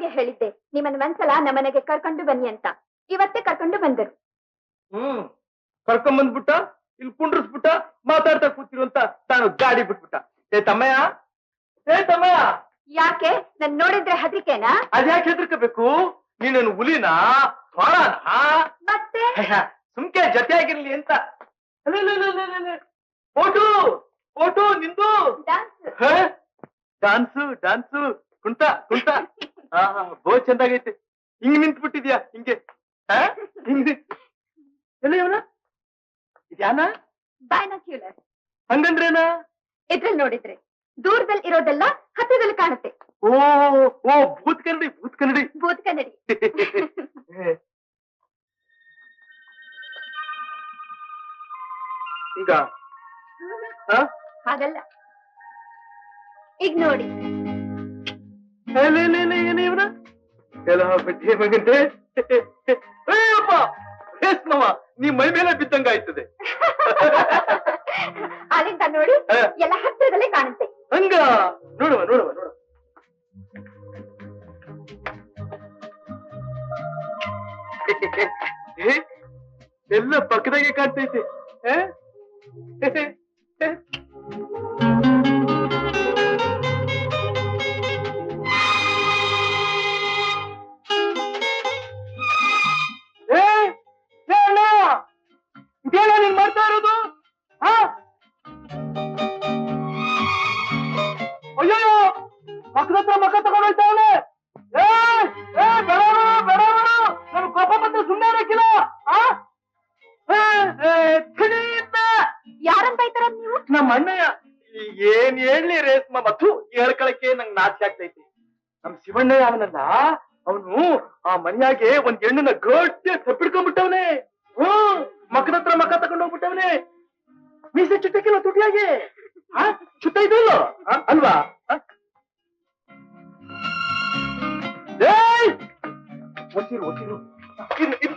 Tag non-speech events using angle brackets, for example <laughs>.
ನಿಮ್ಗೆ ಹೇಳಿದ್ದೆ. ನಿಮ್ಮನ್ನ ಒಂದ್ಸಲ ನಮ್ಮನೆಗೆ ಕರ್ಕೊಂಡು ಬನ್ನಿ ಅಂತ. ಇವತ್ತೇ ಕರ್ಕೊಂಡು ಬಂದರು. ಹ್ಮ್. ಕರ್ಕೊಂಡ್ ಬಂದ್ಬಿಟ್ಟ ಇಲ್ಲಿ ಕುಂಡ್ರಿಸ್ಬಿಟ್ಟ ಮಾತಾಡ್ತಾ ಕೂತಿರು ಅಂತ ತಾನು ಗಾಡಿ ಬಿಟ್ಬಿಟ್ಟ. ಏ ತಮ್ಮಯ್ಯ ಏ ತಮ್ಮಯ್ಯ! ಯಾಕೆ? ನನ್ ನೋಡಿದ್ರೆ ಹೆದರಿಕೆನಾ? ಅದ್ಯಾಕೆ ಹೆದರ್ಕೋಬೇಕು? ನೀನು ಹುಲಿನಾ? ಹೊರನಾ ಮತ್ತೆ? ಸುಮ್ಕೆ ಜೊತೆಯಾಗಿರ್ಲಿ ಅಂತ. ಫೋಟೋ ಫೋಟೋ ನಿಂದು. ಡಾನ್ಸ್. Dance dance. ಕುಂಟ ಕುಂಟ ಹಾ ಬಹು ಚಂದಾಗೈತೆ. ಹಿಂಗ್ ನಿಂತ್ ಬಿಟ್ಟಿದ್ಯಾ ಹಿಂಗೆ. ಎಲ್ಲ ಇವನ? ಇದ್ಯಾನ? ಬೈನಾಕ್ಯುಲರ್ ಹಂಗಂದ್ರೇನ? ಇದ್ರಲ್ಲಿ ನೋಡಿದ್ರೆ ದೂರದಲ್ಲಿ ಇರೋದೆಲ್ಲ ಹತ್ತಿರದಲ್ಲಿ ಕಾಣುತ್ತೆ. ಓ ಓ ಭೂತ್ ಕನ್ನಡಿ ಭೂತ್ ಕನ್ನಡಿ ಭೂತ್ ಕನ್ನಡಿ <laughs> ಈಗ? ಹಾ? ಹಾಗಲ್ಲ. ಈಗ ನೋಡಿ. ಎಲ್ಲ ಬಿಟ್ಟಿ ಮಗಂತೆ ರೇಷ್ಮವ ನೀ ಮೈ ಮೇಲೆ ಬಿದ್ದಂಗ ಆಯ್ತದೆ. <laughs> ಅಲ್ಲಿಂದ ನೋಡಿ. ಎಲ್ಲ ಹತ್ತಿರದಲ್ಲೇ ಕಾಣುತ್ತೆ. ಹಂಗ? ನೋಡುವ ನೋಡುವ ನೋಡುವ. <laughs> ಎಲ್ಲ ಪಕ್ಕದಾಗೆ ಕಾಣ್ತೈತೆ. <laughs> ಮಾಡ್ತಾ ಇರೋದು? ಅಯ್ಯೋ ಮಕ್ಕಳ ಹತ್ರ ಮಕ್ಕ ತಗೊಂಡೋಗ್ತಾವನೆ ಏ ಏ ಬೇಡ ಬೇಡ ನನ್ ಕೋಪ ಬಂದ್ರೆ ಸುಮ್ಮನೆ ಇರಕ್ಕಿಲ್ಲ. ಯಾರನ್ನ ಬೈತಾರ ನೀವು? ನಮ್ಮ ಅಣ್ಣಯ್ಯ. ಏನ್ ಹೇಳಿ ರೇಸ್ಮ ಮತ್ತು ಹೇಳ್ಕೊಳಕ್ಕೆ ನಂಗೆ ನಾಚಿಕೆ ಆಗ್ತೈತಿ. ನಮ್ ಶಿವಣ್ಣಯ್ಯ ಅವನಲ್ಲ ಅವನು ಆ ಮನೆಯಾಗೆ ಒಂದ್ ಹೆಣ್ಣನ್ನ ಗಟ್ಟಿ ತಪ್ಪಿಡ್ಕೊಂಡ್ಬಿಟ್ಟವನೇ. ಹ್ಮ್. ಮಕ್ಕದ ಹತ್ರ ಮಕ್ಕ ತಗೊಂಡು ಹೋಗ್ಬಿಟ್ಟವನೆ? ಮೀಸೆ ಚುಟ್ಟಕ್ಕಿಲ್ಲ ತುಟಿಯಾಗೆ? ಚುಟ್ಟ ಇದಲ್ಲ ಅಲ್ವಾ! ಒಸಿರು ಒಸಿರು ಇದು